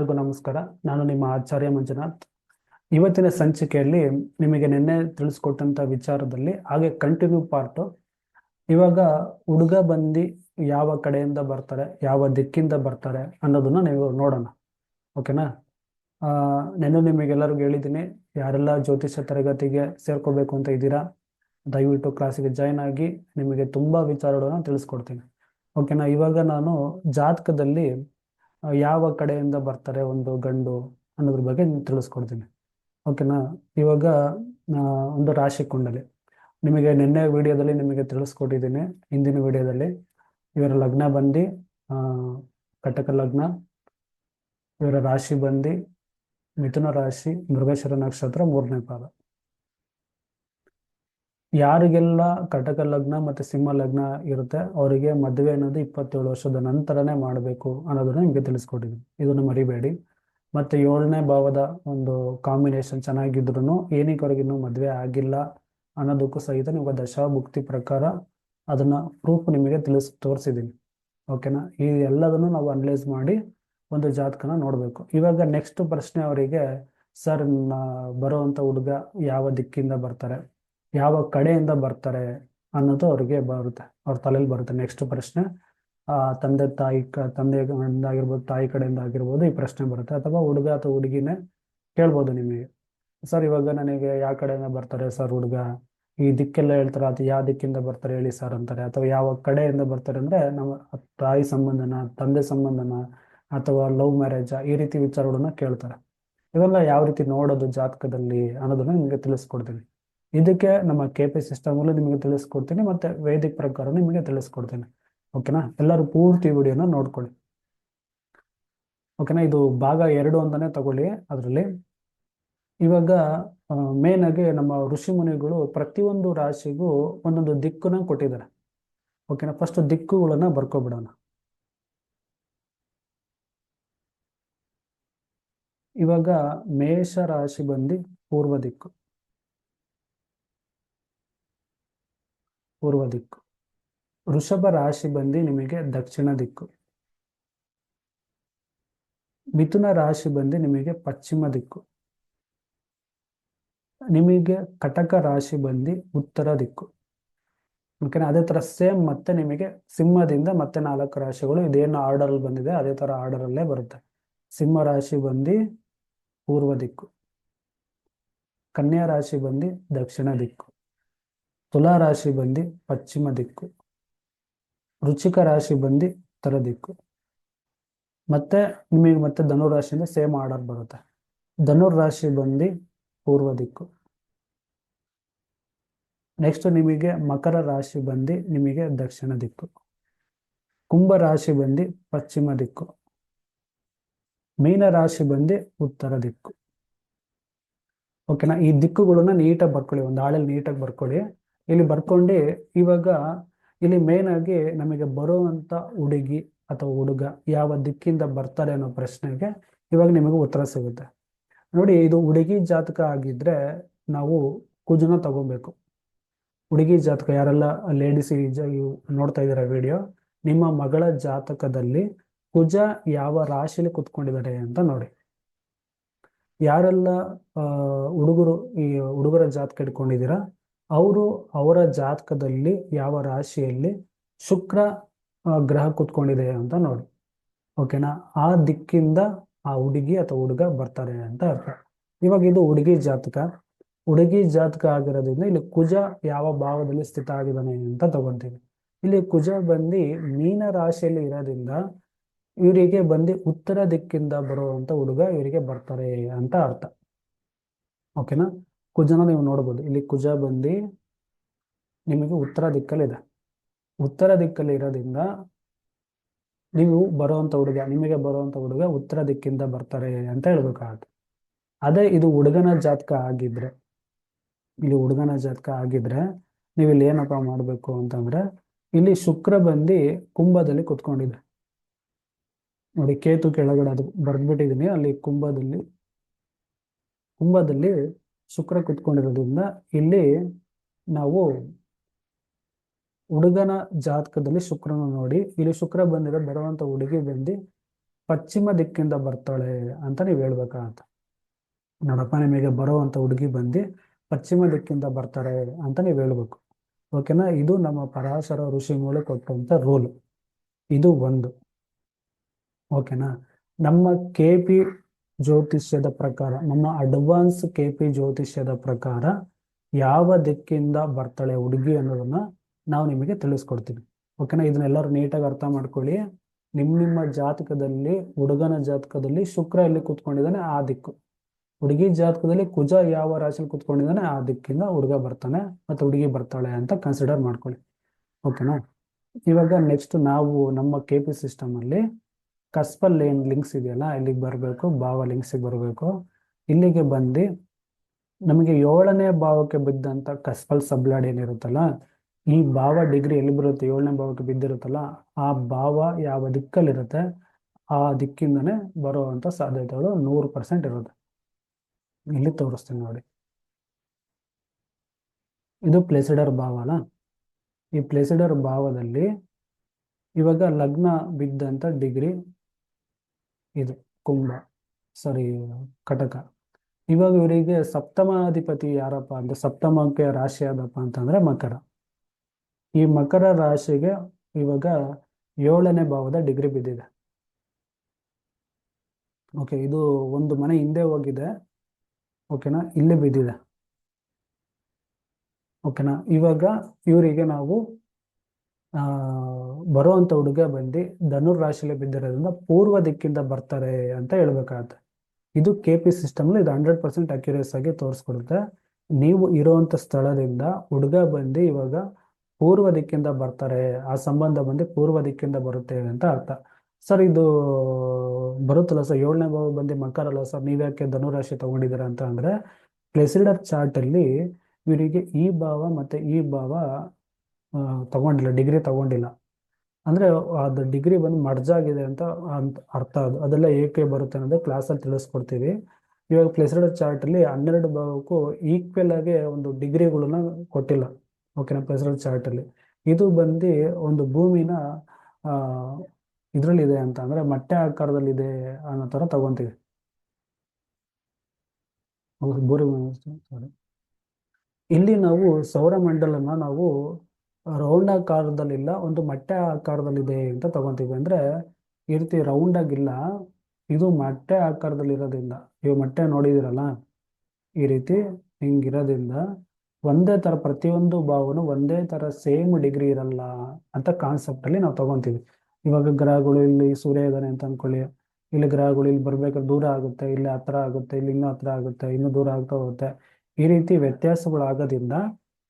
ಎಲ್ಲರಿಗೂ ನಮಸ್ಕಾರ. ನಾನು ನಿಮ್ಮ ಆಚಾರ್ಯ ಮಂಜುನಾಥ್. ಇವತ್ತಿನ ಸಂಚಿಕೆಯಲ್ಲಿ ನಿಮಗೆ ನಿನ್ನೆ ತಿಳಿಸ್ಕೊಟ್ಟಂತ ವಿಚಾರದಲ್ಲಿ, ಹಾಗೆ ಕಂಟಿನ್ಯೂ ಪಾರ್ಟ್ ಇವಾಗ ಹುಡುಗ ಬಂದಿ ಯಾವ ಕಡೆಯಿಂದ ಬರ್ತಾರೆ, ಯಾವ ದಿಕ್ಕಿಂದ ಬರ್ತಾರೆ ಅನ್ನೋದನ್ನ ನೀವು ನೋಡೋಣ. ಓಕೆನಾ? ಆ, ನೆನ್ನೆ ನಿಮಗೆಲ್ಲರಿಗೂ ಹೇಳಿದ್ದೀನಿ, ಯಾರೆಲ್ಲ ಜ್ಯೋತಿಷ್ಯ ತರಗತಿಗೆ ಸೇರ್ಕೋಬೇಕು ಅಂತ ಇದ್ದೀರಾ, ದಯವಿಟ್ಟು ಕ್ಲಾಸಿಗೆ ಜಾಯ್ನ್ ಆಗಿ ನಿಮಗೆ ತುಂಬಾ ವಿಚಾರಗಳನ್ನ ತಿಳಿಸ್ಕೊಡ್ತೀನಿ. ಓಕೆನಾ? ಇವಾಗ ನಾನು ಜಾತಕದಲ್ಲಿ ಯಾವ ಕಡೆಯಿಂದ ಬರ್ತಾರೆ ಒಂದು ಗಂಡು ಅನ್ನೋದ್ರ ಬಗ್ಗೆ ತಿಳಿಸ್ಕೊಡ್ತೀನಿ. ಓಕೆನಾ? ಇವಾಗ ಒಂದು ರಾಶಿ ಕುಂಡಲಿ ನಿಮಗೆ ನಿನ್ನೆ ವಿಡಿಯೋದಲ್ಲಿ ನಿಮಗೆ ತಿಳಿಸ್ಕೊಟ್ಟಿದ್ದೀನಿ. ಹಿಂದಿನ ವಿಡಿಯೋದಲ್ಲಿ ಇವರ ಲಗ್ನ ಬಂದು ಕಟಕ ಲಗ್ನ, ಇವರ ರಾಶಿ ಬಂದು, ಮಿಥುನ ರಾಶಿ, ಮೃಗಶಿರ ನಕ್ಷತ್ರ ಮೂರನೇ ಪಾದ. ಯಾರಿಗೆಲ್ಲ ಕಟಕ ಲಗ್ನ ಮತ್ತೆ ಸಿಂಹ ಲಗ್ನ ಇರುತ್ತೆ, ಅವರಿಗೆ ಮದುವೆ ಅನ್ನೋದು ಇಪ್ಪತ್ತೇಳು ವರ್ಷದ ನಂತರನೇ ಮಾಡಬೇಕು ಅನ್ನೋದನ್ನ ನಿಮಗೆ ತಿಳಿಸ್ಕೊಟ್ಟಿದ್ದೀನಿ. ಇದನ್ನು ಮರಿಬೇಡಿ ಮತ್ತೆ ಏಳನೇ ಭಾವದ ಒಂದು ಕಾಂಬಿನೇಷನ್ ಚೆನ್ನಾಗಿದ್ರು ಏನಕ್ವರೆಗಿನ್ನೂ ಮದುವೆ ಆಗಿಲ್ಲ ಅನ್ನೋದಕ್ಕೂ ಸಹಿತ ನಿಮಗೆ ದಶಾಭುಕ್ತಿ ಪ್ರಕಾರ ಅದನ್ನ ಪ್ರೂಫ್ ನಿಮಗೆ ತಿಳಿಸ್, ತೋರಿಸಿದ್ದೀನಿ. ಓಕೆನಾ ಈ ಎಲ್ಲದನ್ನು ನಾವು ಅನಲೈಸ್ ಮಾಡಿ ಒಂದು ಜಾತಕನ ನೋಡಬೇಕು. ಇವಾಗ ನೆಕ್ಸ್ಟ್ ಪ್ರಶ್ನೆ ಅವರಿಗೆ, ಸರ್ ಬರುವಂತ ಹುಡುಗ ಯಾವ ದಿಕ್ಕಿಂದ ಬರ್ತಾರೆ? ಯಾವ ಕಡೆಯಿಂದ ಬರ್ತಾರೆ ಅನ್ನೋದು ಅವ್ರಿಗೆ ಬರುತ್ತೆ, ಅವ್ರ ತಲೆಯಲ್ಲಿ ಬರುತ್ತೆ. ನೆಕ್ಸ್ಟ್ ಪ್ರಶ್ನೆ, ಆ, ತಂದೆ ತಾಯಿ ಕ ತಂದೆ ಆಗಿರ್ಬೋದು, ತಾಯಿ ಕಡೆಯಿಂದ ಆಗಿರ್ಬೋದು ಈ ಪ್ರಶ್ನೆ ಬರುತ್ತೆ. ಅಥವಾ ಹುಡುಗ ಅಥವಾ ಹುಡುಗಿನೇ ಕೇಳ್ಬೋದು ನಿಮಗೆ. ಸರ್, ಇವಾಗ ನನಗೆ ಯಾವ ಕಡೆಯಿಂದ ಬರ್ತಾರೆ ಸರ್ ಹುಡುಗ? ಈ ದಿಕ್ಕೆಲ್ಲ ಹೇಳ್ತಾರೆ ಅಥವಾ ಯಾವ ದಿಕ್ಕಿಂದ ಬರ್ತಾರೆ ಹೇಳಿ ಸರ್ ಅಂತಾರೆ. ಅಥವಾ ಯಾವ ಕಡೆಯಿಂದ ಬರ್ತಾರೆ ಅಂದ್ರೆ ನಮ್ಮ ತಾಯಿ ಸಂಬಂಧನ, ತಂದೆ ಸಂಬಂಧನ ಅಥವಾ ಲವ್ ಮ್ಯಾರೇಜ್ ಈ ರೀತಿ ವಿಚಾರಗಳನ್ನ ಕೇಳ್ತಾರೆ. ಇವೆಲ್ಲ ಯಾವ ರೀತಿ ನೋಡೋದು ಜಾತಕದಲ್ಲಿ ಅನ್ನೋದನ್ನ ನಿಮಗೆ ತಿಳಿಸ್ಕೊಡ್ತೀನಿ. ಇದಕ್ಕೆ ನಮ್ಮ ಕೆ ಪಿ ಸಿಸ್ಟಮ್ ಅಲ್ಲೂ ನಿಮಗೆ ತಿಳಿಸ್ಕೊಡ್ತೀನಿ ಮತ್ತೆ ವೇದಿಕ್ ಪ್ರಕಾರ ನಿಮಗೆ ತಿಳಿಸ್ಕೊಡ್ತೀನಿ. ಓಕೆನಾ ಎಲ್ಲರೂ ಪೂರ್ತಿ ವಿಡಿಯೋನ ನೋಡ್ಕೊಳ್ಳಿ. ಓಕೆನಾ ಇದು ಭಾಗ ಎರಡು ಅಂತಾನೆ ತಗೊಳ್ಳಿ ಅದರಲ್ಲಿ. ಇವಾಗ ಮೇನ್ ಆಗಿ ನಮ್ಮ ಋಷಿ ಮುನಿಗಳು ಪ್ರತಿಯೊಂದು ರಾಶಿಗೂ ಒಂದೊಂದು ದಿಕ್ಕನ್ನ ಕೊಟ್ಟಿದ್ದಾರೆ. ಓಕೆನಾ ಫಸ್ಟ್ ದಿಕ್ಕುಗಳನ್ನ ಬರ್ಕೊಬಿಡೋಣ. ಇವಾಗ ಮೇಷ ರಾಶಿ ಬಂದು ಪೂರ್ವ ದಿಕ್ಕು. ಪೂರ್ವ ದಿಕ್ಕು. ವೃಷಭ ರಾಶಿ ಬಂದು ನಿಮಗೆ ದಕ್ಷಿಣ ದಿಕ್ಕು. ಮಿಥುನ ರಾಶಿ ಬಂದು ನಿಮಗೆ ಪಶ್ಚಿಮ ದಿಕ್ಕು. ನಿಮಗೆ ಕಟಕ ರಾಶಿ ಬಂದು ಉತ್ತರ ದಿಕ್ಕು. ಓಕೆನಾ? ಅದೇ ತರ ಸೇಮ್ ಮತ್ತೆ ನಿಮಗೆ ಸಿಂಹದಿಂದ ಮತ್ತೆ ನಾಲ್ಕು ರಾಶಿಗಳು ಇದೇನು ಆರ್ಡರ್ ಬಂದಿದೆ, ಅದೇ ತರ ಆರ್ಡರ್ ಅಲ್ಲೇ ಬರುತ್ತೆ. ಸಿಂಹ ರಾಶಿ ಬಂದು ಪೂರ್ವ ದಿಕ್ಕು. ಕನ್ಯಾ ರಾಶಿ ಬಂದು ದಕ್ಷಿಣ ದಿಕ್ಕು. ತುಲಾ ರಾಶಿ ಬಂದು ಪಶ್ಚಿಮ ದಿಕ್ಕು. ವೃಶ್ಚಿಕ ರಾಶಿ ಬಂದು ಉತ್ತರ ದಿಕ್ಕು. ಮತ್ತೆ ನಿಮಗೆ ಮತ್ತೆ ಧನುರಾಶಿಯಿಂದ ಸೇಮ್ ಆರ್ಡರ್ ಬರುತ್ತೆ. ಧನುರ್ ರಾಶಿ ಬಂದು ಪೂರ್ವ ದಿಕ್ಕು. ನೆಕ್ಸ್ಟ್ ನಿಮಗೆ ಮಕರ ರಾಶಿ ಬಂದು ನಿಮಗೆ ದಕ್ಷಿಣ ದಿಕ್ಕು. ಕುಂಭ ರಾಶಿ ಬಂದು ಪಶ್ಚಿಮ ದಿಕ್ಕು. ಮೀನ ರಾಶಿ ಬಂದು ಉತ್ತರ ದಿಕ್ಕು. ಓಕೆನಾ ಈ ದಿಕ್ಕುಗಳನ್ನ ನೀಟಾಗಿ ಬರ್ಕೊಳ್ಳಿ, ಒಂದು ಹಾಳಲ್ಲಿ ನೀಟಾಗಿ ಬರ್ಕೊಳ್ಳಿ. ಇಲ್ಲಿ ಬರ್ಕೊಂಡು ಇವಾಗ ಇಲ್ಲಿ ಮೇನ್ ಆಗಿ ನಮಗೆ ಬರುವಂತ ಹುಡುಗಿ ಅಥವಾ ಹುಡುಗ ಯಾವ ದಿಕ್ಕಿಂದ ಬರ್ತಾರೆ ಅನ್ನೋ ಪ್ರಶ್ನೆಗೆ ಇವಾಗ ನಿಮಗೆ ಉತ್ತರ ಸಿಗುತ್ತೆ. ನೋಡಿ, ಇದು ಹುಡುಗಿ ಜಾತಕ ಆಗಿದ್ರೆ ನಾವು ಕುಜನ ತಗೋಬೇಕು. ಹುಡುಗಿ ಜಾತಕ, ಯಾರೆಲ್ಲ ಲೇಡೀಸ್ ನೋಡ್ತಾ ಇದ್ದೀರಾ ವಿಡಿಯೋ ನಿಮ್ಮ ಮಗಳ ಜಾತಕದಲ್ಲಿ ಕುಜ ಯಾವ ರಾಶಿಲಿ ಕುತ್ಕೊಂಡಿದ್ದಾರೆ ಅಂತ ನೋಡಿ. ಯಾರೆಲ್ಲ ಹುಡುಗರು, ಈ ಹುಡುಗರ ಜಾತಕ ಇಟ್ಕೊಂಡಿದ್ದೀರಾ? ಅವರು ಅವರ ಜಾತಕದಲ್ಲಿ ಯಾವ ರಾಶಿಯಲ್ಲಿ ಶುಕ್ರ ಗ್ರಹ ಕೂತ್ಕೊಂಡಿದೆ ಅಂತ ನೋಡಿ. ಓಕೆನಾ? ಆ ದಿಕ್ಕಿಂದ ಆ ಹುಡುಗಿ ಅಥವಾ ಹುಡುಗ ಬರ್ತಾರೆ ಅಂತ ಅರ್ಥ. ಇವಾಗ ಇದು ಹುಡುಗಿ ಜಾತಕ. ಹುಡುಗಿ ಜಾತಕ ಆಗಿರೋದ್ರಿಂದ ಇಲ್ಲಿ ಕುಜ ಯಾವ ಭಾವದಲ್ಲಿ ಸ್ಥಿತ ಆಗಿದ್ದಾನೆ ಅಂತ ತಗೊಂತೀವಿ. ಇಲ್ಲಿ ಕುಜ ಬಂದು ಮೀನ ರಾಶಿಯಲ್ಲಿ ಇರೋದ್ರಿಂದ ಇವರಿಗೆ ಬಂದು ಉತ್ತರ ದಿಕ್ಕಿಂದ ಬರುವಂತ ಹುಡುಗ ಇವರಿಗೆ ಬರ್ತಾರೆ ಅಂತ ಅರ್ಥ. ಓಕೆನಾ? ಕುಜನ ನೀವು ನೋಡ್ಬೋದು. ಇಲ್ಲಿ ಕುಜ ಬಂದು ನಿಮಗೆ ಉತ್ತರ ದಿಕ್ಕಲ್ಲಿದೆ. ಉತ್ತರ ದಿಕ್ಕಲ್ಲಿ ಇರೋದ್ರಿಂದ ನೀವು ಬರುವಂತ ಹುಡುಗ, ನಿಮಗೆ ಬರುವಂತ ಹುಡುಗ ಉತ್ತರ ದಿಕ್ಕಿಂದ ಬರ್ತಾರೆ ಅಂತ ಹೇಳ್ಬೇಕಾಗತ್ತೆ. ಅದೇ ಇದು ಹುಡುಗನ ಜಾತಕ ಆಗಿದ್ರೆ, ಇಲ್ಲಿ ಹುಡುಗನ ಜಾತಕ ಆಗಿದ್ರೆ ನೀವು ಇಲ್ಲಿ ಏನಪ್ಪ ಮಾಡಬೇಕು ಅಂತಂದ್ರೆ, ಇಲ್ಲಿ ಶುಕ್ರ ಬಂದು ಕುಂಭದಲ್ಲಿ ಕುತ್ಕೊಂಡಿದೆ. ನೋಡಿ, ಕೇತು ಕೆಳಗಡೆ ಅದು ಬರ್ದ್ಬಿಟ್ಟಿದೀನಿ, ಅಲ್ಲಿ ಕುಂಭದಲ್ಲಿ ಕುಂಭದಲ್ಲಿ ಶುಕ್ರ ಕುತ್ಕೊಂಡಿರೋದ್ರಿಂದ ಇಲ್ಲಿ ನಾವು ಹುಡುಗನ ಜಾತಕದಲ್ಲಿ ಶುಕ್ರನ ನೋಡಿ, ಇಲ್ಲಿ ಶುಕ್ರ ಬಂದಿರೋ ಬರುವಂತ ಹುಡುಗಿ ಬಂದು ಪಶ್ಚಿಮ ದಿಕ್ಕಿಂದ ಬರ್ತಾಳೆ ಅಂತ ನೀವು ಹೇಳ್ಬೇಕಾಗತ್ತೆ. ನೋಡಪ್ಪ, ನಿಮಗೆ ಬರುವಂತ ಹುಡುಗಿ ಬಂದು ಪಶ್ಚಿಮ ದಿಕ್ಕಿಂದ ಬರ್ತಾರೆ ಅಂತ ನೀವು ಹೇಳ್ಬೇಕು. ಓಕೆನಾ ಇದು ನಮ್ಮ ಪರಾಶರ ಋಷಿಗಳು ಕೊಟ್ಟಂತ ರೂಲ್ ಇದು ಒಂದು. ಓಕೆನಾ ನಮ್ಮ ಕೆ ಪಿ ಜ್ಯೋತಿಷ್ಯದ ಪ್ರಕಾರ, ನಮ್ಮ ಅಡ್ವಾನ್ಸ್ ಕೆ ಪಿ ಜ್ಯೋತಿಷ್ಯದ ಪ್ರಕಾರ ಯಾವ ದಿಕ್ಕಿಂದ ಬರ್ತಾಳೆ ಹುಡುಗಿ ಅನ್ನೋದನ್ನ ನಾವು ನಿಮಗೆ ತಿಳಿಸ್ಕೊಡ್ತೀವಿ. ಓಕೆನಾ ಇದನ್ನೆಲ್ಲರೂ ನೀಟಾಗಿ ಅರ್ಥ ಮಾಡ್ಕೊಳ್ಳಿ. ನಿಮ್ಮ ನಿಮ್ಮ ಜಾತಕದಲ್ಲಿ, ಹುಡುಗನ ಜಾತಕದಲ್ಲಿ ಶುಕ್ರ ಎಲ್ಲಿ ಕೂತ್ಕೊಂಡಿದ್ದಾನೆ? ಆ ದಿಕ್ಕು. ಹುಡುಗಿ ಜಾತಕದಲ್ಲಿ ಕುಜ ಯಾವ ರಾಶಿಯಲ್ಲಿ ಕೂತ್ಕೊಂಡಿದ್ದಾನೆ? ಆ ದಿಕ್ಕಿಂದ ಹುಡುಗ ಬರ್ತಾನೆ ಮತ್ತೆ ಹುಡುಗಿ ಬರ್ತಾಳೆ ಅಂತ ಕನ್ಸಿಡರ್ ಮಾಡ್ಕೊಳ್ಳಿ. ಓಕೆನಾ ಇವಾಗ ನೆಕ್ಸ್ಟ್ ನಾವು ನಮ್ಮ ಕೆ ಪಿ ಸಿಸ್ಟಮ್ ಅಲ್ಲಿ ಕಸ್ಪಲ್ ಏನ್ ಲಿಂಕ್ಸ್ ಇದೆಯಲ್ಲ, ಇಲ್ಲಿಗೆ ಬರಬೇಕು, ಭಾವ ಲಿಂಕ್ಸಿಗೆ ಬರಬೇಕು. ಇಲ್ಲಿಗೆ ಬಂದು ನಮಗೆ ಏಳನೇ ಭಾವಕ್ಕೆ ಬಿದ್ದಂತ ಕಸ್ಪಲ್ ಸಬ್ಲಾಡ್ ಏನಿರುತ್ತಲ್ಲ, ಈ ಭಾವ ಡಿಗ್ರಿ ಎಲ್ಲಿ ಬರುತ್ತೆ, ಏಳನೇ ಭಾವಕ್ಕೆ ಬಿದ್ದಿರುತ್ತಲ್ಲ, ಆ ಭಾವ ಯಾವ ದಿಕ್ಕಲ್ಲಿರುತ್ತೆ, ಆ ದಿಕ್ಕಿಂದನೇ ಬರುವಂತ ಸಾಧ್ಯತೆಗಳು ನೂರು ಪರ್ಸೆಂಟ್ ಇರುತ್ತೆ. ಇಲ್ಲಿ ತೋರಿಸ್ತೀನಿ ನೋಡಿ. ಇದು ಪ್ಲೇಸಿಡರ್ ಭಾವ ಅಲ್ಲ. ಈ ಪ್ಲೇಸಿಡರ್ ಭಾವದಲ್ಲಿ ಇವಾಗ ಲಗ್ನ ಬಿದ್ದಂತ ಡಿಗ್ರಿ ಇದು ಕುಂಭ, ಸಾರಿ, ಕಟಕ. ಇವಾಗ ಇವರಿಗೆ ಸಪ್ತಮಾಧಿಪತಿ ಯಾರಪ್ಪ ಅಂದ್ರೆ ಸಪ್ತಮಕ್ಕೆ ರಾಶಿ ಯಾವ್ದಪ್ಪ ಅಂತಂದ್ರೆ ಮಕರ. ಈ ಮಕರ ರಾಶಿಗೆ ಇವಾಗ ಏಳನೇ ಭಾವದ ಡಿಗ್ರಿ ಬಿದ್ದಿದೆ. ಓಕೆ, ಇದು ಒಂದು ಮನೆ ಹಿಂದೆ ಹೋಗಿದೆ. ಓಕೆನಾ, ಇಲ್ಲಿ ಬಿದ್ದಿದೆ. ಓಕೆನಾ, ಇವಾಗ ಇವರಿಗೆ ನಾವು ಆ ಬರುವಂತ ಹುಡುಗ ಬಂದು ಧನುರ್ ರಾಶಿಯಲ್ಲಿ ಬಿದ್ದಿರೋದ್ರಿಂದ ಪೂರ್ವ ದಿಕ್ಕಿಂದ ಬರ್ತಾರೆ ಅಂತ ಹೇಳ್ಬೇಕಾಗತ್ತೆ. ಇದು ಕೆ ಪಿ ಸಿಸ್ಟಮ್ ಇದು ಹಂಡ್ರೆಡ್ ಪರ್ಸೆಂಟ್ ಅಕ್ಯುರೇಸ್ ಆಗಿ ತೋರಿಸ್ಕೊಡುತ್ತೆ. ನೀವು ಇರುವಂತ ಸ್ಥಳದಿಂದ ಹುಡುಗ ಬಂದು ಇವಾಗ ಪೂರ್ವ ದಿಕ್ಕಿಂದ ಬರ್ತಾರೆ, ಆ ಸಂಬಂಧ ಬಂದು ಪೂರ್ವ ದಿಕ್ಕಿಂದ ಬರುತ್ತೆ ಅಂತ ಅರ್ಥ. ಸರ್, ಇದು ಬರುತ್ತಲ್ಲ ಸರ್? ಏಳನೇ ಭಾವ ಬಂದು ಮಕ್ಕಾರಲ್ಲ ಅಲ್ಲ ಸರ್ ನೀವ್ಯಾಕೆ ಧನುರಾಶಿ ತಗೊಂಡಿದ್ದೀರಾ ಅಂತ ಅಂದ್ರೆ ಪ್ಲೆಸಿಡರ್ ಚಾರ್ಟ್ ಅಲ್ಲಿ ಇವರಿಗೆ ಈ ಭಾವ ಮತ್ತೆ ಈ ಭಾವ ತಗೊಂಡಿಲ್ಲ ಡಿಗ್ರಿ ತಗೊಂಡಿಲ್ಲ. ಅಂದ್ರೆ ಅದು ಡಿಗ್ರಿ ಬಂದು ಮರ್ಜ್ ಆಗಿದೆ ಅಂತ ಅಂತ ಅರ್ಥ ಅದು. ಅದೆಲ್ಲ ಏಕೆ ಬರುತ್ತೆ ಅನ್ನೋದು ಕ್ಲಾಸಲ್ಲಿ ತಿಳಿಸ್ಕೊಡ್ತೀವಿ. ಇವಾಗ ಚಾರ್ಟ್ ಅಲ್ಲಿ ಹನ್ನೆರಡು ಭಾಗಕ್ಕೂ ಈಕ್ವಲ್ ಆಗಿ ಒಂದು ಡಿಗ್ರಿಗಳನ್ನ ಕೊಟ್ಟಿಲ್ಲ. ಓಕೆನಾ ಪ್ಲೆಸಿಡರ್ ಚಾರ್ಟ್ ಅಲ್ಲಿ. ಇದು ಬಂದು ಒಂದು ಭೂಮಿನ ಇದರಲ್ಲಿದೆ ಇದ್ರಲ್ಲಿ ಇದೆ ಅಂತ ಅಂದ್ರೆ ಮೊಟ್ಟೆ ಆಕಾರದಲ್ಲಿ ಇದೆ ಅನ್ನೋ ತರ ತಗೊಂತೀವಿ. ಇಲ್ಲಿ ನಾವು ಸೌರಮಂಡಲನ ನಾವು ರೌಂಡ್ ಆಕಾರದಲ್ಲಿಲ್ಲ, ಒಂದು ಮೊಟ್ಟೆ ಆಕಾರದಲ್ಲಿದೆ ಅಂತ ತಗೊಂತೀವಿ. ಅಂದ್ರೆ ಈ ರೀತಿ ರೌಂಡ್ ಆಗಿಲ್ಲ, ಇದು ಮಟ್ಟೆ ಆಕಾರದಲ್ಲಿ ನೀವು ಮೊಟ್ಟೆ ನೋಡಿದಿರಲ್ಲ ಈ ರೀತಿ ಹಿಂಗಿರೋದ್ರಿಂದ ಒಂದೇ ತರ ಪ್ರತಿಯೊಂದು ಭಾವನು ಒಂದೇ ತರ ಸೇಮ್ ಡಿಗ್ರಿ ಇರಲ್ಲ ಅಂತ ಕಾನ್ಸೆಪ್ಟ್ ಅಲ್ಲಿ ನಾವು ತಗೊಂತೀವಿ. ಇವಾಗ ಗ್ರಹಗಳು ಇಲ್ಲಿ ಸೂರ್ಯ ಇದ್ದಾನೆ ಅಂತ ಅನ್ಕೊಳ್ಳಿ. ಇಲ್ಲಿ ಗ್ರಹಗಳು ಇಲ್ಲಿ ಬರ್ಬೇಕಾದ್ರೆ ದೂರ ಆಗುತ್ತೆ, ಇಲ್ಲಿ ಹತ್ರ ಆಗುತ್ತೆ, ಇಲ್ಲಿ ಇನ್ನೂ ಹತ್ರ ಆಗುತ್ತೆ, ಇನ್ನೂ ದೂರ ಆಗ್ತಾ ಹೋಗುತ್ತೆ. ಈ ರೀತಿ ವ್ಯತ್ಯಾಸಗಳು ಆಗೋದ್ರಿಂದ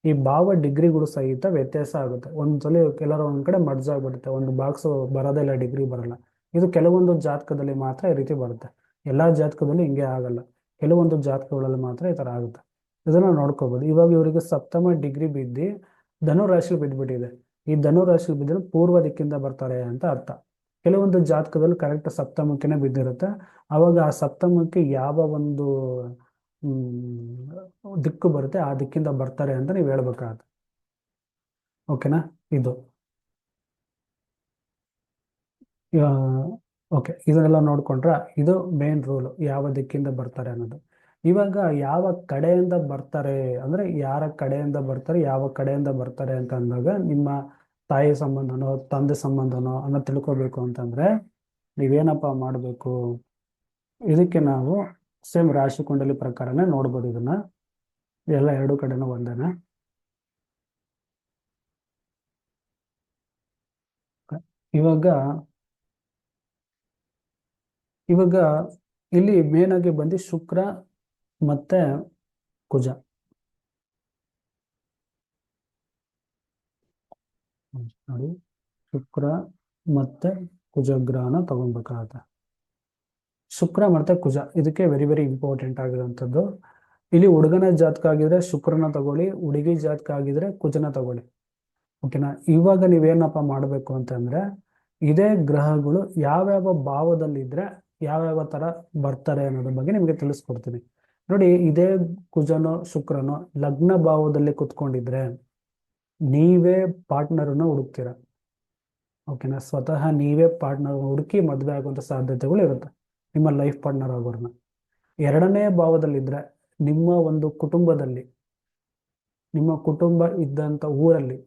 ಈ ಭಾವ ಡಿಗ್ರಿಗಳು ಸಹಿತ ವ್ಯತ್ಯಾಸ ಆಗುತ್ತೆ. ಒಂದ್ಸಲಿ ಕೆಲವರು ಒಂದ್ ಕಡೆ ಮರ್ಜ್ ಆಗ್ಬಿಡುತ್ತೆ. ಒಂದು ಬಾಕ್ಸ್ ಬರೋದೇ ಇಲ್ಲ ಡಿಗ್ರಿ ಬರಲ್ಲ. ಇದು ಕೆಲವೊಂದು ಜಾತಕದಲ್ಲಿ ಮಾತ್ರ ಈ ರೀತಿ ಬರುತ್ತೆ. ಎಲ್ಲಾ ಜಾತಕದಲ್ಲಿ ಹಿಂಗೆ ಆಗಲ್ಲ. ಕೆಲವೊಂದು ಜಾತಕಗಳಲ್ಲಿ ಮಾತ್ರ ಈ ತರ ಆಗುತ್ತೆ. ಇದನ್ನ ನೋಡ್ಕೋಬಹುದು ಇವಾಗ ಇವರಿಗೆ ಸಪ್ತಮ ಡಿಗ್ರಿ ಬಿದ್ದಿ ಧನು ರಾಶಿ ಬಿದ್ದ್ಬಿಟ್ಟಿದೆ ಈ ಧನು ರಾಶಿಲಿ ಬಿದ್ದರೆ ಪೂರ್ವ ದಿಕ್ಕಿಂದ ಬರ್ತಾರೆ ಅಂತ ಅರ್ಥ. ಕೆಲವೊಂದು ಜಾತಕದಲ್ಲಿ ಕರೆಕ್ಟ್ ಸಪ್ತಮಕ್ಕೆನೆ ಬಿದ್ದಿರುತ್ತೆ. ಅವಾಗ ಆ ಸಪ್ತಮಕ್ಕೆ ಯಾವ ಒಂದು ದಿಕ್ಕು ಬರುತ್ತೆ, ಆ ದಿಕ್ಕಿಂದ ಬರ್ತಾರೆ ಅಂತ ನೀವು ಹೇಳ್ಬೇಕಾಗತ್ತೆ. ಓಕೆನಾ? ಇದು. ಓಕೆ, ಇದನ್ನೆಲ್ಲ ನೋಡ್ಕೊಂಡ್ರ ಇದು ಮೇನ್ ರೂಲ್ ಯಾವ ದಿಕ್ಕಿಂದ ಬರ್ತಾರೆ ಅನ್ನೋದು. ಇವಾಗ ಯಾವ ಕಡೆಯಿಂದ ಬರ್ತಾರೆ, ಅಂದ್ರೆ ಯಾರ ಕಡೆಯಿಂದ ಬರ್ತಾರೆ, ಯಾವ ಕಡೆಯಿಂದ ಬರ್ತಾರೆ ಅಂತ ಅಂದಾಗ ನಿಮ್ಮ ತಾಯಿ ಸಂಬಂಧನೋ, ತಂದೆ ಸಂಬಂಧನೋ ಅನ್ನೋ ತಿಳ್ಕೊಬೇಕು ಅಂತಂದ್ರೆ ನೀವೇನಪ್ಪ ಮಾಡಬೇಕು? ಇದಕ್ಕೆ ನಾವು ಸೇಮ್ ರಾಶಿ ಕುಂಡಲಿ ಪ್ರಕಾರನೇ ನೋಡ್ಬೋದು ಇದನ್ನ. ಎಲ್ಲ ಎರಡು ಕಡೆನೂ ಒಂದೇನೆ? ಇವಾಗ ಇವಾಗ ಇಲ್ಲಿ ಮೇನ್ ಆಗಿ ಬಂದು ಶುಕ್ರ ಮತ್ತೆ ಕುಜ. ನೋಡಿ, ಶುಕ್ರ ಮತ್ತೆ ಕುಜಗ್ರಹನ ತಗೊಬೇಕಾಗತ್ತೆ. ಶುಕ್ರ ಮತ್ತೆ ಕುಜ. ಇದಕ್ಕೆ ವೆರಿ ವೆರಿ ಇಂಪಾರ್ಟೆಂಟ್ ಆಗಿರುವಂಥದ್ದು. ಇಲ್ಲಿ ಹುಡುಗನ ಜಾತಕ ಆಗಿದ್ರೆ ಶುಕ್ರನ ತಗೊಳ್ಳಿ, ಹುಡುಗಿ ಜಾತಕ ಆಗಿದ್ರೆ ಕುಜನ ತಗೊಳ್ಳಿ. ಓಕೆನಾ ಇವಾಗ ನೀವೇನಪ್ಪ ಮಾಡಬೇಕು ಅಂತಂದ್ರೆ, ಇದೇ ಗ್ರಹಗಳು ಯಾವ್ಯಾವ ಭಾವದಲ್ಲಿದ್ರೆ ಯಾವ್ಯಾವ ತರ ಬರ್ತಾರೆ ಅನ್ನೋದ್ರ ಬಗ್ಗೆ ನಿಮಗೆ ತಿಳಿಸ್ಕೊಡ್ತೀನಿ. ನೋಡಿ, ಇದೇ ಕುಜನೋ, ಶುಕ್ರನೋ ಲಗ್ನ ಭಾವದಲ್ಲಿ ಕುತ್ಕೊಂಡಿದ್ರೆ ನೀವೇ ಪಾರ್ಟ್ನರನ್ನ ಹುಡುಕ್ತೀರ. ಓಕೆನಾ ಸ್ವತಃ ನೀವೇ ಪಾರ್ಟ್ನರ್ ಹುಡುಕಿ ಮದುವೆ ಆಗುವಂಥ ಸಾಧ್ಯತೆಗಳು ಇರುತ್ತೆ. ನಿಮ್ಮ ಲೈಫ್ ಪಾರ್ಟ್ನರ್ ಆಗೋರ್ನ. ಎರಡನೇ ಭಾವದಲ್ಲಿದ್ದರೆ ನಿಮ್ಮ ಒಂದು ಕುಟುಂಬದಲ್ಲಿ, ನಿಮ್ಮ ಕುಟುಂಬ ಇದ್ದಂಥ ಊರಲ್ಲಿ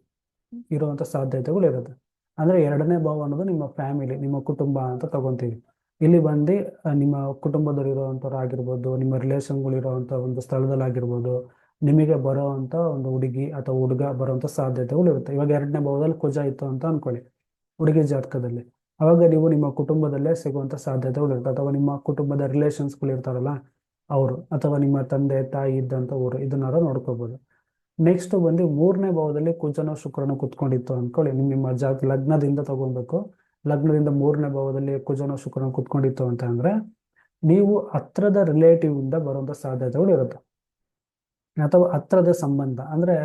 ಇರುವಂಥ ಸಾಧ್ಯತೆಗಳು ಇರುತ್ತೆ. ಅಂದರೆ ಎರಡನೇ ಭಾವ ಅನ್ನೋದು ನಿಮ್ಮ ಫ್ಯಾಮಿಲಿ ನಿಮ್ಮ ಕುಟುಂಬ ಅಂತ ತಗೊಂತೀವಿ. ಇಲ್ಲಿ ಬಂದು ನಿಮ್ಮ ಕುಟುಂಬದಲ್ಲಿರುವಂಥವ್ರು ಆಗಿರ್ಬೋದು, ನಿಮ್ಮ ರಿಲೇಷನ್ಗಳು ಇರುವಂಥ ಒಂದು ಸ್ಥಳದಲ್ಲಿ ಆಗಿರ್ಬೋದು, ನಿಮಗೆ ಬರೋವಂಥ ಒಂದು ಹುಡುಗಿ ಅಥವಾ ಹುಡುಗ ಬರೋವಂಥ ಸಾಧ್ಯತೆಗಳು ಇರುತ್ತೆ. ಇವಾಗ ಎರಡನೇ ಭಾವದಲ್ಲಿ ಕುಜ ಇತ್ತು ಅಂತ ಅನ್ಕೊಳ್ಳಿ. ಹುಡುಗಿ ಜಾತಕದಲ್ಲಿ. ಅವಾಗ ನೀವು ನಿಮ್ಮ ಕುಟುಂಬದಲ್ಲೇ ಸಿಗುವಂಥ ಸಾಧ್ಯತೆಗಳು ಇರ್ತವೆ ಅಥವಾ ನಿಮ್ಮ ಕುಟುಂಬದ ರಿಲೇಷನ್ಸ್ಗಳು ಇರ್ತಾರಲ್ಲ, ಅವರು, ಅಥವಾ ನಿಮ್ಮ ತಂದೆ, ತಾಯಿ ಇದ್ದಂಥ ಊರು ಇದನ್ನಾರು ನೋಡ್ಕೋಬೋದು. ನೆಕ್ಸ್ಟ್ ಬಂದು ಮೂರನೇ ಭಾವದಲ್ಲಿ ಕುಜನ ಶುಕ್ರನ ಕುತ್ಕೊಂಡಿತ್ತು ಅಂದ್ಕೊಳ್ಳಿ. ನಿಮ್ಮ ನಿಮ್ಮ ಜಾತ ಲಗ್ನದಿಂದ ತಗೊಬೇಕು ಲಗ್ನದಿಂದ ಮೂರನೇ ಭಾವದಲ್ಲಿ ಕುಜನ ಶುಕ್ರನ ಕುತ್ಕೊಂಡಿತ್ತು ಅಂತ ಅಂದ್ರೆ, ನೀವು ಹತ್ರದ ರಿಲೇಟಿವ್ ಇಂದ ಬರುವಂತ ಸಾಧ್ಯತೆಗಳು ಇರುತ್ತೆ. ಅಥವಾ ಹತ್ರದ ಸಂಬಂಧ. ಅಂದ್ರೆ,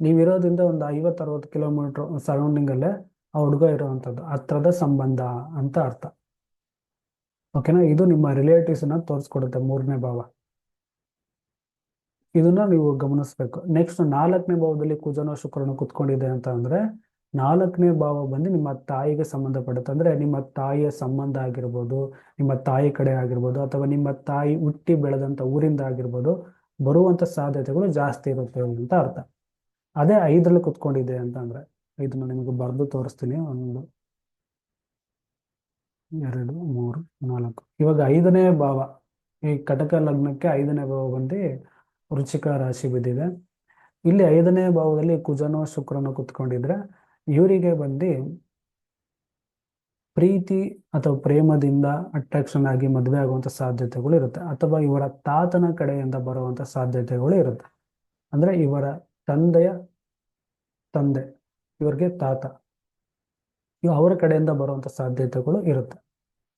ನೀವಿರೋದ್ರಿಂದ ಒಂದು ಐವತ್ತು, ಅರವತ್ತು ಕಿಲೋಮೀಟರ್ ಸರೌಂಡಿಂಗ್ ಅಲ್ಲೇ ಆ ಹುಡುಗ ಇರುವಂಥದ್ದು, ಹತ್ರದ ಸಂಬಂಧ ಅಂತ ಅರ್ಥ. ಓಕೆನಾ ಇದು ನಿಮ್ಮ ರಿಲೇಟಿವ್ಸ್ ಅನ್ನ ತೋರಿಸ್ಕೊಡುತ್ತೆ, ಮೂರನೇ ಭಾವ. ಇದನ್ನ ನೀವು ಗಮನಿಸ್ಬೇಕು. ನೆಕ್ಸ್ಟ್ ನಾಲ್ಕನೇ ಭಾವದಲ್ಲಿ ಕುಜನ ಶುಕ್ರನ ಕುತ್ಕೊಂಡಿದೆ ಅಂತ ಅಂದ್ರೆ, ನಾಲ್ಕನೇ ಭಾವ ಬಂದು ನಿಮ್ಮ ತಾಯಿಗೆ ಸಂಬಂಧಪಡುತ್ತೆ ಅಂದ್ರೆ ನಿಮ್ಮ ತಾಯಿಯ ಸಂಬಂಧ ಆಗಿರ್ಬೋದು, ನಿಮ್ಮ ತಾಯಿ ಕಡೆ ಆಗಿರ್ಬೋದು, ಅಥವಾ ನಿಮ್ಮ ತಾಯಿ ಹುಟ್ಟಿ ಬೆಳೆದಂತ ಊರಿಂದ ಆಗಿರ್ಬೋದು, ಬರುವಂತ ಸಾಧ್ಯತೆಗಳು ಜಾಸ್ತಿ ಇರುತ್ತೆ ಅಂತ ಅರ್ಥ. ಅದೇ ಐದರಲ್ಲಿ ಕುತ್ಕೊಂಡಿದೆ ಅಂತ ಅಂದ್ರೆ ಇದನ್ನ ನಿಮಗೆ ಬರೆದು ತೋರಿಸ್ತೀನಿ. ಒಂದು, ಎರಡು, ಮೂರು, ನಾಲ್ಕು. ಇವಾಗ ಐದನೇ ಭಾವ, ಈ ಕಟಕ ಲಗ್ನಕ್ಕೆ ಐದನೇ ಭಾವ ಬಂದು ವೃಶ್ಚಿಕ ರಾಶಿ ಬಿದ್ದಿದೆ. ಇಲ್ಲಿ ಐದನೇ ಭಾವದಲ್ಲಿ ಕುಜನೋ, ಶುಕ್ರನೋ ಕುತ್ಕೊಂಡಿದ್ರೆ ಇವರಿಗೆ ಬಂದು ಪ್ರೀತಿ ಅಥವಾ ಪ್ರೇಮದಿಂದ ಅಟ್ರಾಕ್ಷನ್ ಆಗಿ ಮದುವೆ ಆಗುವಂಥ ಸಾಧ್ಯತೆಗಳು ಇರುತ್ತೆ. ಅಥವಾ ಇವರ ತಾತನ ಕಡೆಯಿಂದ ಬರುವಂಥ ಸಾಧ್ಯತೆಗಳು ಇರುತ್ತೆ. ಅಂದ್ರೆ ಇವರ ತಂದೆಯ ತಂದೆ. ಇವರಿಗೆ ತಾತ. ಇವ್ ಅವರ ಕಡೆಯಿಂದ ಬರುವಂತ ಸಾಧ್ಯತೆಗಳು ಇರುತ್ತೆ.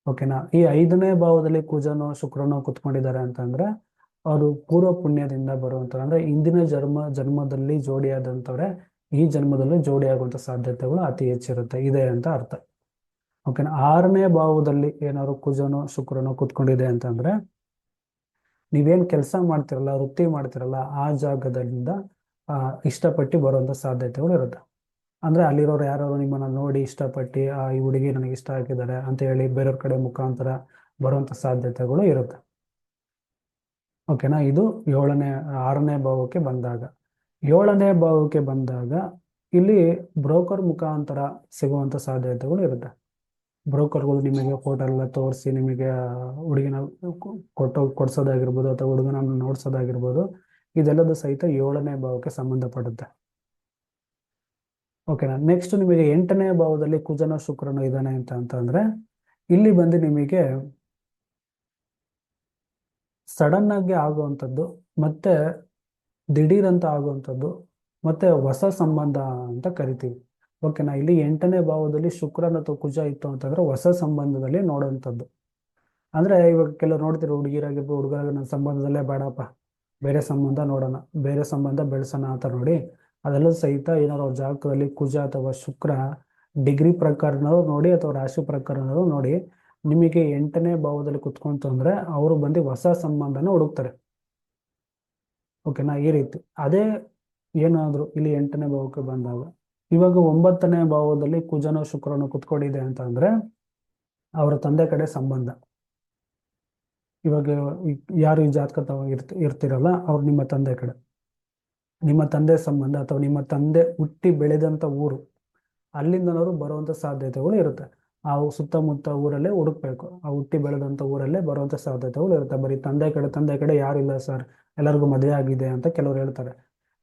ಓಕೆನಾ? ಈ ಐದನೇ ಭಾವದಲ್ಲಿ ಕುಜನೋ ಶುಕ್ರನೋ ಕುತ್ಕೊಂಡಿದ್ದಾರೆ ಅಂತಂದ್ರೆ, ಅವರು ಪೂರ್ವ ಪುಣ್ಯದಿಂದ ಬರುವಂತ ಅಂದ್ರೆ ಇಂದಿನ ಜನ್ಮ ಜನ್ಮದಲ್ಲಿ ಜೋಡಿಯಾದಂಥವ್ರೆ ಈ ಜನ್ಮದಲ್ಲೂ ಜೋಡಿಯಾಗುವಂಥ ಸಾಧ್ಯತೆಗಳು ಅತಿ ಹೆಚ್ಚಿರುತ್ತೆ. ಇದೆ ಅಂತ ಅರ್ಥ. ಓಕೆನಾ? ಆರನೇ ಭಾವದಲ್ಲಿ ಏನಾದ್ರು ಕುಜನೋ ಶುಕ್ರನೋ ಕುತ್ಕೊಂಡಿದೆ ಅಂತಂದ್ರೆ, ನೀವೇನ್ ಕೆಲಸ ಮಾಡ್ತಿರಲ್ಲ, ವೃತ್ತಿ ಮಾಡ್ತಿರಲ್ಲ, ಆ ಜಾಗದಿಂದ, ಆ, ಇಷ್ಟಪಟ್ಟು ಬರುವಂತ ಸಾಧ್ಯತೆಗಳು ಇರುತ್ತೆ. ಅಂದ್ರೆ ಅಲ್ಲಿರೋರು ಯಾರು ನಿಮ್ಮನ್ನ ನೋಡಿ ಇಷ್ಟಪಟ್ಟು, ಆ, ಈ ಹುಡುಗಿ ನನಗೆ ಇಷ್ಟ ಆಗಿದ್ದಾರೆ ಅಂತ ಹೇಳಿ ಬೇರೆಯವ್ರ ಕಡೆ ಮುಖಾಂತರ ಬರುವಂತ ಸಾಧ್ಯತೆಗಳು ಇರುತ್ತೆ. ಓಕೆನಾ? ಇದು ಏಳನೇ, ಆರನೇ ಭಾವಕ್ಕೆ ಬಂದಾಗ. ಏಳನೇ ಭಾವಕ್ಕೆ ಬಂದಾಗ ಇಲ್ಲಿ ಬ್ರೋಕರ್ ಮುಖಾಂತರ ಸಿಗುವಂತ ಸಾಧ್ಯತೆಗಳು ಇರುತ್ತೆ. ಬ್ರೋಕರ್ಗಳು ನಿಮಗೆ ಫೋಟೋ ಎಲ್ಲ ತೋರಿಸಿ, ನಿಮಗೆ ಹುಡುಗಿನ ಕೊಟ್ಟು ಕೊಡ್ಸೋದಾಗಿರ್ಬೋದು ಅಥವಾ ಹುಡುಗನ ನೋಡ್ಸೋದಾಗಿರ್ಬೋದು, ಇದೆಲ್ಲದೂ ಸಹಿತ ಏಳನೇ ಭಾವಕ್ಕೆ ಸಂಬಂಧಪಡುತ್ತೆ. ಓಕೆನಾ ನೆಕ್ಸ್ಟ್ ನಿಮಗೆ ಎಂಟನೇ ಭಾವದಲ್ಲಿ ಕುಜನ ಶುಕ್ರನು ಇದ್ದಾನೆ ಅಂತ ಅಂತಂದ್ರೆ, ಇಲ್ಲಿ ಬಂದು ನಿಮಗೆ ಸಡನ್ ಆಗಿ ಆಗುವಂಥದ್ದು, ಮತ್ತೆ ದಿಢೀರ್ ಅಂತ ಆಗುವಂಥದ್ದು, ಮತ್ತೆ ಹೊಸ ಸಂಬಂಧ ಅಂತ ಕರಿತೀವಿ. ಓಕೆನಾ ಇಲ್ಲಿ ಎಂಟನೇ ಭಾವದಲ್ಲಿ ಶುಕ್ರನ ಅಥವಾ ಕುಜ ಇತ್ತು ಅಂತಂದ್ರೆ ಹೊಸ ಸಂಬಂಧದಲ್ಲಿ ನೋಡುವಂಥದ್ದು. ಅಂದ್ರೆ ಇವಾಗ ಕೆಲವರು ನೋಡ್ತೀರಿ ಹುಡುಗಿರಾಗಿರ್ಬೋದು ಹುಡುಗರಾಗ ನನ್ನ ಸಂಬಂಧದಲ್ಲೇ ಬೇಡಪ್ಪ, ಬೇರೆ ಸಂಬಂಧ ನೋಡೋಣ, ಬೇರೆ ಸಂಬಂಧ ಬೆಳೆಸೋಣ ಅಂತ ನೋಡಿ. ಅದೆಲ್ಲ ಸಹಿತ ಏನಾದ್ರು ಅವ್ರ ಜಾತಕದಲ್ಲಿ ಕುಜ ಅಥವಾ ಶುಕ್ರ ಡಿಗ್ರಿ ಪ್ರಕಾರನವರು ನೋಡಿ ಅಥವಾ ರಾಶಿ ಪ್ರಕಾರನವರು ನೋಡಿ, ನಿಮಗೆ ಎಂಟನೇ ಭಾವದಲ್ಲಿ ಕುತ್ಕೊಂತು ಅಂದ್ರೆ ಅವರು ಬಂದು ಹೊಸ ಸಂಬಂಧನ ಹುಡುಕ್ತಾರೆ. ಓಕೆನಾ? ಈ ರೀತಿ. ಅದೇ ಏನಾದ್ರು ಇಲ್ಲಿ ಎಂಟನೇ ಭಾವಕ್ಕೆ ಬಂದಾಗ, ಇವಾಗ ಒಂಬತ್ತನೇ ಭಾವದಲ್ಲಿ ಕುಜನ ಶುಕ್ರನೋ ಕುತ್ಕೊಂಡಿದೆ ಅಂತ ಅಂದ್ರೆ ಅವರ ತಂದೆ ಕಡೆ ಸಂಬಂಧ. ಇವಾಗ ಯಾರು ಈ ಜಾತಕ ಇರ್ತ, ಇರ್ತಿರಲ್ಲ, ಅವ್ರು ನಿಮ್ಮ ತಂದೆ ಕಡೆ. ನಿಮ್ಮ ತಂದೆ ಸಂಬಂಧ ಅಥವಾ ನಿಮ್ಮ ತಂದೆ ಹುಟ್ಟಿ ಬೆಳೆದಂಥ ಊರು, ಅಲ್ಲಿಂದನವರು ಬರುವಂಥ ಸಾಧ್ಯತೆಗಳು ಇರುತ್ತೆ. ಆ ಸುತ್ತಮುತ್ತ ಊರಲ್ಲೇ ಹುಡುಕ್ಬೇಕು. ಆ ಹುಟ್ಟಿ ಬೆಳೆದಂಥ ಊರಲ್ಲೇ ಬರುವಂಥ ಸಾಧ್ಯತೆಗಳು ಇರುತ್ತೆ. ಬರೀ ತಂದೆ ಕಡೆ ತಂದೆ ಕಡೆ ಯಾರಿಲ್ಲ ಸರ್, ಎಲ್ಲರಿಗೂ ಮದುವೆ ಆಗಿದೆ ಅಂತ ಕೆಲವರು ಹೇಳ್ತಾರೆ.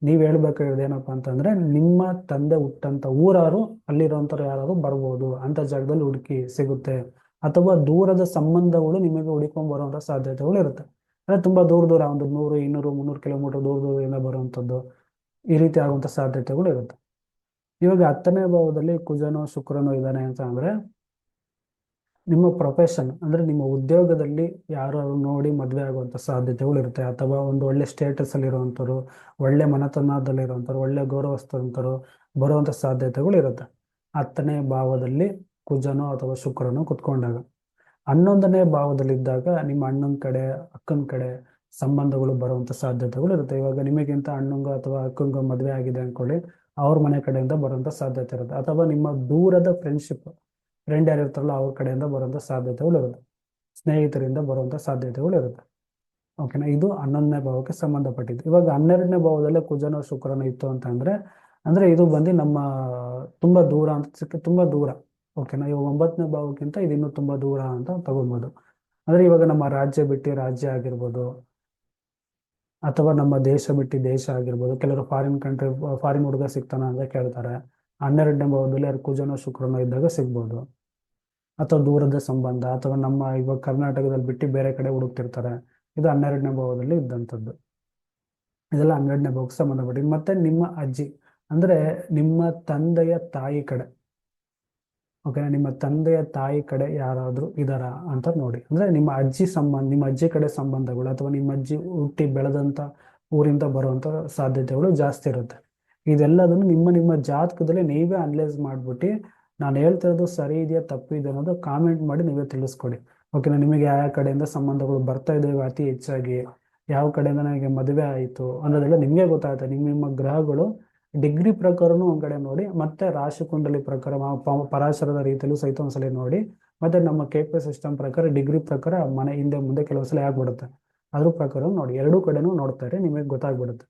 ನೀವು ಹೇಳ್ಬೇಕಾಗಿರೋದು ಏನಪ್ಪ ಅಂತಂದ್ರೆ, ನಿಮ್ಮ ತಂದೆ ಹುಟ್ಟಂತ ಊರಾರು ಅಲ್ಲಿರೋಂಥವ್ರು ಯಾರಾದ್ರು ಬರ್ಬೋದು. ಅಂತ ಜಾಗದಲ್ಲಿ ಹುಡುಕಿ ಸಿಗುತ್ತೆ. ಅಥವಾ ದೂರದ ಸಂಬಂಧಗಳು ನಿಮಗೆ ಹುಡುಕೊಂಡ್ ಬರುವಂಥ ಸಾಧ್ಯತೆಗಳು ಇರುತ್ತೆ. ಅಂದ್ರೆ ತುಂಬಾ ದೂರ ದೂರ, ಒಂದು ನೂರು, ಇನ್ನೂರು, ಮುನ್ನೂರು ಕಿಲೋಮೀಟರ್ ದೂರ ದೂರದಿಂದ ಬರುವಂತದ್ದು ಈ ರೀತಿ ಆಗುವಂತ ಸಾಧ್ಯತೆಗಳು ಇರುತ್ತೆ. ಇವಾಗ ಹತ್ತನೇ ಭಾವದಲ್ಲಿ ಕುಜನೋ, ಶುಕ್ರನೋ ಇದ್ದಾನೆ ಅಂತ ಅಂದರೆ ನಿಮ್ಮ ಪ್ರೊಫೆಷನ್ ಅಂದ್ರೆ ನಿಮ್ಮ ಉದ್ಯೋಗದಲ್ಲಿ ಯಾರು ನೋಡಿ ಮದುವೆ ಆಗುವಂತ ಸಾಧ್ಯತೆಗಳು ಇರುತ್ತೆ. ಅಥವಾ ಒಂದು ಒಳ್ಳೆ ಸ್ಟೇಟಸ್ ಅಲ್ಲಿ ಇರುವಂತವ್ರು ಒಳ್ಳೆ ಮನತನದಲ್ಲಿ ಇರುವಂತವ್ರು ಒಳ್ಳೆ ಗೌರವಸ್ಥರಂತರು ಬರುವಂತ ಸಾಧ್ಯತೆಗಳು ಇರುತ್ತೆ. ಹತ್ತನೇ ಭಾವದಲ್ಲಿ ಕುಜನೋ ಅಥವಾ ಶುಕ್ರನೋ ಕುತ್ಕೊಂಡಾಗ. ಹನ್ನೊಂದನೇ ಭಾವದಲ್ಲಿದ್ದಾಗ ನಿಮ್ಮ ಅಣ್ಣನ ಕಡೆ, ಅಕ್ಕನ ಕಡೆ ಸಂಬಂಧಗಳು ಬರುವಂತ ಸಾಧ್ಯತೆಗಳು ಇರುತ್ತೆ. ಇವಾಗ ನಿಮಗಿಂತ ಅಣ್ಣಂಗ ಅಥವಾ ಅಕ್ಕಂಗ ಮದುವೆ ಆಗಿದೆ ಅನ್ಕೊಳ್ಳಿ, ಅವ್ರ ಮನೆ ಕಡೆಯಿಂದ ಬರುವಂತ ಸಾಧ್ಯತೆ ಇರುತ್ತೆ. ಅಥವಾ ನಿಮ್ಮ ದೂರದ ಫ್ರೆಂಡ್ಶಿಪ್ ಫ್ರೆಂಡ್ ಯಾರಿರ್ತಾರಲ್ಲ ಅವ್ರ ಕಡೆಯಿಂದ ಬರುವಂತ ಸಾಧ್ಯತೆಗಳು ಇರುತ್ತೆ. ಸ್ನೇಹಿತರಿಂದ ಬರುವಂತ ಸಾಧ್ಯತೆಗಳು ಇರುತ್ತೆ. ಓಕೆನಾ ಇದು ಹನ್ನೊಂದನೇ ಭಾವಕ್ಕೆ ಸಂಬಂಧಪಟ್ಟಿದ್ದು. ಇವಾಗ ಹನ್ನೆರಡನೇ ಭಾವದಲ್ಲೇ ಕುಜನ, ಶುಕ್ರನ ಇತ್ತು ಅಂತ ಅಂದ್ರೆ ಅಂದ್ರೆ ಇದು ಬಂದು ನಮ್ಮ ತುಂಬಾ ದೂರ ಅಂತ ತುಂಬಾ ದೂರ. ಓಕೆನಾ ಇವಾಗ ಒಂಬತ್ತನೇ ಭಾವಕ್ಕಿಂತ ಇದು ಇನ್ನೂ ತುಂಬಾ ದೂರ ಅಂತ ತಗೊಬೋದು ಅಂದ್ರೆ ಇವಾಗ ನಮ್ಮ ರಾಜ್ಯ ಬಿಟ್ಟು ರಾಜ್ಯ ಆಗಿರ್ಬೋದು, ಅಥವಾ ನಮ್ಮ ದೇಶ ಬಿಟ್ಟು ದೇಶ ಆಗಿರ್ಬೋದು, ಕೆಲವರು ಫಾರಿನ್ ಕಂಟ್ರಿ ಫಾರಿನ್ ಹುಡುಗ ಸಿಗ್ತಾನ ಅಂತ ಕೇಳ್ತಾರೆ. ಹನ್ನೆರಡನೇ ಭಾವದಲ್ಲಿ ಯಾರು ಕುಜನ ಶುಕ್ರನ ಇದ್ದಾಗ ಸಿಗ್ಬೋದು. ಅಥವಾ ದೂರದ ಸಂಬಂಧ, ಅಥವಾ ನಮ್ಮ ಇವಾಗ ಕರ್ನಾಟಕದಲ್ಲಿ ಬಿಟ್ಟು ಬೇರೆ ಕಡೆ ಹುಡುಕ್ತಿರ್ತಾರೆ, ಇದು ಹನ್ನೆರಡನೇ ಭಾವದಲ್ಲಿ ಇದ್ದಂಥದ್ದು. ಇದೆಲ್ಲ ಹನ್ನೆರಡನೇ ಭಾವಕ್ಕೆ ಸಂಬಂಧಪಟ್ಟಿದ್ದು. ಮತ್ತೆ ನಿಮ್ಮ ಅಜ್ಜಿ, ಅಂದ್ರೆ ನಿಮ್ಮ ತಂದೆಯ ತಾಯಿ ಕಡೆ ಓಕೆನಾ ನಿಮ್ಮ ತಂದೆಯ ತಾಯಿ ಕಡೆ ಯಾರಾದರೂ ಇದಾರ ಅಂತ ನೋಡಿ. ಅಂದರೆ ನಿಮ್ಮ ಅಜ್ಜಿ ಸಂಬಂಧ, ನಿಮ್ಮ ಅಜ್ಜಿ ಕಡೆ ಸಂಬಂಧಗಳು ಅಥವಾ ನಿಮ್ಮ ಅಜ್ಜಿ ಹುಟ್ಟಿ ಬೆಳೆದಂಥ ಊರಿಂದ ಬರುವಂಥ ಸಾಧ್ಯತೆಗಳು ಜಾಸ್ತಿ ಇರುತ್ತೆ. ಇದೆಲ್ಲದನ್ನು ನಿಮ್ಮ ನಿಮ್ಮ ಜಾತಕದಲ್ಲಿ ನೀವೇ ಅನಲೈಸ್ ಮಾಡಿಬಿಟ್ಟು ನಾನು ಹೇಳ್ತಿರೋದು ಸರಿ ಇದೆಯಾ, ತಪ್ಪು ಇದೆ ಅನ್ನೋದು ಕಾಮೆಂಟ್ ಮಾಡಿ ನೀವೇ ತಿಳಿಸ್ಕೊಡಿ. ಓಕೆನಾ ನಿಮಗೆ ಯಾವ ಕಡೆಯಿಂದ ಸಂಬಂಧಗಳು ಬರ್ತಾ ಇದ್ದಾವೆ ಅತಿ ಹೆಚ್ಚಾಗಿ, ಯಾವ ಕಡೆಯಿಂದ ನನಗೆ ಮದುವೆ ಆಯಿತು ಅನ್ನೋದೆಲ್ಲ ನಿಮಗೆ ಗೊತ್ತಾಗುತ್ತೆ. ನಿಮ್ಮ ನಿಮ್ಮ ಗ್ರಹಗಳು ಡಿಗ್ರಿ ಪ್ರಕಾರನೂ ಒಂದ್ ಕಡೆ ನೋಡಿ, ಮತ್ತೆ ರಾಶಿ ಕುಂಡಲಿ ಪ್ರಕಾರ ಪರಾಶರದ ರೀತಿಯಲ್ಲೂ ಸಹಿತ ಒಂದ್ಸಲ ನೋಡಿ. ಮತ್ತೆ ನಮ್ಮ ಕೆ ಪಿ ಸಿಸ್ಟಮ್ ಪ್ರಕಾರ ಡಿಗ್ರಿ ಪ್ರಕಾರ ಮನೆ ಹಿಂದೆ ಮುಂದೆ ಕೆಲವು ಸಲ ಆಗ್ಬಿಡುತ್ತೆ. ಅದ್ರ ಪ್ರಕಾರ ನೋಡಿ, ಎರಡೂ ಕಡೆನೂ ನೋಡ್ತಾರೆ ನಿಮಗೆ ಗೊತ್ತಾಗ್ಬಿಡುತ್ತೆ.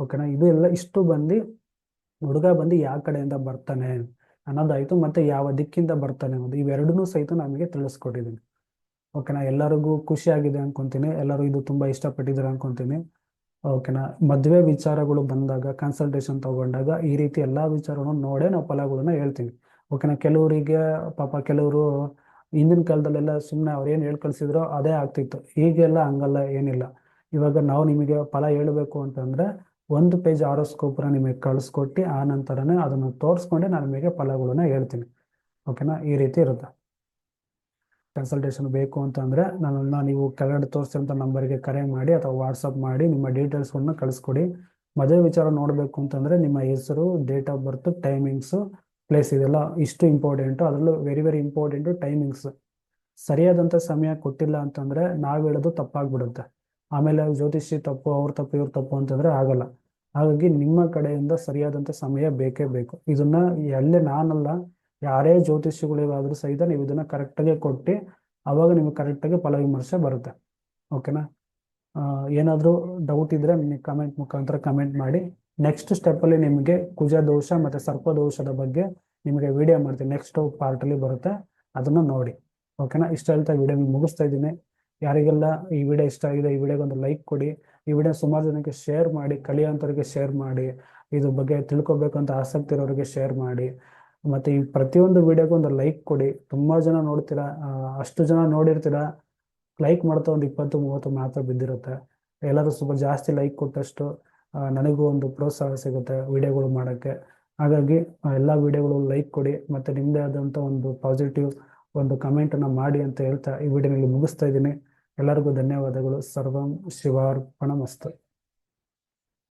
ಓಕೆನಾ ಇದು ಎಲ್ಲ ಇಷ್ಟು ಬಂದು, ಹುಡುಗ ಬಂದು ಯಾವ ಕಡೆಯಿಂದ ಬರ್ತಾನೆ ಅನ್ನೋದಾಯ್ತು, ಮತ್ತೆ ಯಾವ ದಿಕ್ಕಿಂದ ಬರ್ತಾನೆ ಅನ್ನೋದು, ಇವೆರಡನ್ನೂ ಸಹಿತ ನಮಗೆ ತಿಳಿಸ್ಕೊಟ್ಟಿದ್ದೀನಿ. ಓಕೆನಾ ಎಲ್ಲರಿಗೂ ಖುಷಿಯಾಗಿದೆ ಅನ್ಕೊಂತೀನಿ. ಎಲ್ಲರೂ ಇದು ತುಂಬಾ ಇಷ್ಟಪಟ್ಟಿದ್ದಾರೆ ಅನ್ಕೊಂತೀನಿ. ಓಕೆನಾ ಮದುವೆ ವಿಚಾರಗಳು ಬಂದಾಗ ಕನ್ಸಲ್ಟೇಷನ್ ತಗೊಂಡಾಗ ಈ ರೀತಿ ಎಲ್ಲ ವಿಚಾರಗಳನ್ನು ನೋಡೇ ನಾವು ಫಲಗಳನ್ನ ಹೇಳ್ತೀವಿ. ಓಕೆನಾ ಕೆಲವರಿಗೆ, ಪಾಪ ಕೆಲವರು ಹಿಂದಿನ ಕಾಲದಲ್ಲೆಲ್ಲ ಸುಮ್ಮನೆ ಅವ್ರು ಏನು ಹೇಳಿ ಕಳ್ಸಿದ್ರು ಅದೇ ಆಗ್ತಿತ್ತು. ಈಗೆಲ್ಲ ಹಂಗಲ್ಲ, ಏನಿಲ್ಲ. ಇವಾಗ ನಾವು ನಿಮಗೆ ಫಲ ಹೇಳಬೇಕು ಅಂತಂದ್ರೆ ಒಂದು ಪೇಜ್ ಆರೋಸ್ಕೋಪ್ನ ನಿಮಗೆ ಕಳಿಸ್ಕೊಟ್ಟು, ಆ ನಂತರನೇ ಅದನ್ನು ತೋರಿಸ್ಕೊಂಡೆ ನಾನು ನಿಮಗೆ ಫಲಗಳನ್ನ ಹೇಳ್ತೀನಿ. ಓಕೆನಾ, ಈ ರೀತಿ ಇರುತ್ತೆ. ಕನ್ಸಲ್ಟೇಷನ್ ಬೇಕು ಅಂತಂದರೆ ನನ್ನನ್ನು ನೀವು ಕೆಳಗಡೆ ತೋರಿಸಿದಂಥ ನಂಬರ್ಗೆ ಕರೆ ಮಾಡಿ ಅಥವಾ ವಾಟ್ಸಪ್ ಮಾಡಿ ನಿಮ್ಮ ಡೀಟೇಲ್ಸ್ಗಳನ್ನ ಕಳಿಸ್ಕೊಡಿ. ಮದುವೆ ವಿಚಾರ ನೋಡಬೇಕು ಅಂತಂದ್ರೆ ನಿಮ್ಮ ಹೆಸರು date of birth timings place ಇದೆಲ್ಲ ಇಷ್ಟು ಇಂಪಾರ್ಟೆಂಟು ಅದರಲ್ಲೂ ವೆರಿ ವೆರಿ ಇಂಪಾರ್ಟೆಂಟು ಟೈಮಿಂಗ್ಸ್ ಸರಿಯಾದಂಥ ಸಮಯ ಕೊಟ್ಟಿಲ್ಲ ಅಂತಂದ್ರೆ ನಾವು ಹೇಳೋದು ತಪ್ಪಾಗ್ಬಿಡುತ್ತೆ. ಆಮೇಲೆ ಜ್ಯೋತಿಷಿ ತಪ್ಪು, ಅವ್ರ ತಪ್ಪು, ಇವ್ರ ತಪ್ಪು ಅಂತಂದ್ರೆ ಆಗಲ್ಲ. ಹಾಗಾಗಿ ನಿಮ್ಮ ಕಡೆಯಿಂದ ಸರಿಯಾದಂಥ ಸಮಯ ಬೇಕೇ ಬೇಕು. ಇದನ್ನ ಎಲ್ಲೇ ನಾನಲ್ಲ ಯಾರೇ ಜ್ಯೋತಿಷಿಗಳಿಗಾದ್ರೂ ಸಹಿತ ನೀವು ಇದನ್ನ ಕರೆಕ್ಟಾಗಿ ಕೊಟ್ಟು ಅವಾಗ ನಿಮಗೆ ಕರೆಕ್ಟಾಗಿ ಫಲ ವಿಮರ್ಶೆ ಬರುತ್ತೆ. ಓಕೆನಾ ಏನಾದರೂ ಡೌಟ್ ಇದ್ರೆ ನಿಮಗೆ ಕಮೆಂಟ್ ಮುಖಾಂತರ ಕಮೆಂಟ್ ಮಾಡಿ. ನೆಕ್ಸ್ಟ್ ಸ್ಟೆಪ್ಪಲ್ಲಿ ನಿಮಗೆ ಕುಜ ದೋಷ ಮತ್ತು ಸರ್ಪ ದೋಷದ ಬಗ್ಗೆ ನಿಮಗೆ ವಿಡಿಯೋ ಮಾಡ್ತೀನಿ. ನೆಕ್ಸ್ಟ್ ಪಾರ್ಟಲ್ಲಿ ಬರುತ್ತೆ. ಅದನ್ನು ನೋಡಿ. ಓಕೆನಾ ಇಷ್ಟ ಹೇಳ್ತಾ ವಿಡಿಯೋ ಮುಗಿಸ್ತಾ ಇದ್ದೀನಿ. ಯಾರಿಗೆಲ್ಲ ಈ ವಿಡಿಯೋ ಇಷ್ಟ ಆಗಿದೆ, ಈ ವಿಡಿಯೋಗೊಂದು ಲೈಕ್ ಕೊಡಿ. ಈ ವಿಡಿಯೋ ಸುಮಾರು ಜನಕ್ಕೆ ಶೇರ್ ಮಾಡಿ ಕಲಿಯೋಂಥವ್ರಿಗೆ ಶೇರ್ ಮಾಡಿ. ಇದ್ರ ಬಗ್ಗೆ ತಿಳ್ಕೊಬೇಕು ಅಂತ ಆಸಕ್ತಿ ಇರೋರಿಗೆ ಶೇರ್ ಮಾಡಿ. ಮತ್ತೆ ಈ ಪ್ರತಿಯೊಂದು ವಿಡಿಯೋಗೂ ಒಂದು ಲೈಕ್ ಕೊಡಿ. ತುಂಬ ಜನ ನೋಡ್ತೀರಾ ಅಷ್ಟು ಜನ ನೋಡಿರ್ತೀರಾ ಲೈಕ್ ಮಾಡ್ತಾ ಒಂದು ಇಪ್ಪತ್ತು, ಮೂವತ್ತು ಮಾತ್ರ ಬಿದ್ದಿರುತ್ತೆ. ಎಲ್ಲರೂ ಸ್ವಲ್ಪ ಜಾಸ್ತಿ ಲೈಕ್ ಕೊಟ್ಟಷ್ಟು ನನಗೂ ಒಂದು ಪ್ರೋತ್ಸಾಹ ಸಿಗುತ್ತೆ ವಿಡಿಯೋಗಳು ಮಾಡೋಕ್ಕೆ. ಹಾಗಾಗಿ ಎಲ್ಲ ವಿಡಿಯೋಗಳು ಲೈಕ್ ಕೊಡಿ. ಮತ್ತು ನಿಮ್ಮದೇ ಆದಂಥ ಒಂದು ಪಾಸಿಟಿವ್ ಒಂದು ಕಮೆಂಟನ್ನು ಮಾಡಿ ಅಂತ ಹೇಳ್ತಾ ಈ ವಿಡಿಯೋನಲ್ಲಿ ಮುಗಿಸ್ತಾ ಇದ್ದೀನಿ. ಎಲ್ಲರಿಗೂ ಧನ್ಯವಾದಗಳು. ಸರ್ವಂ ಶಿವಾರ್ಪಣಮಸ್ತು.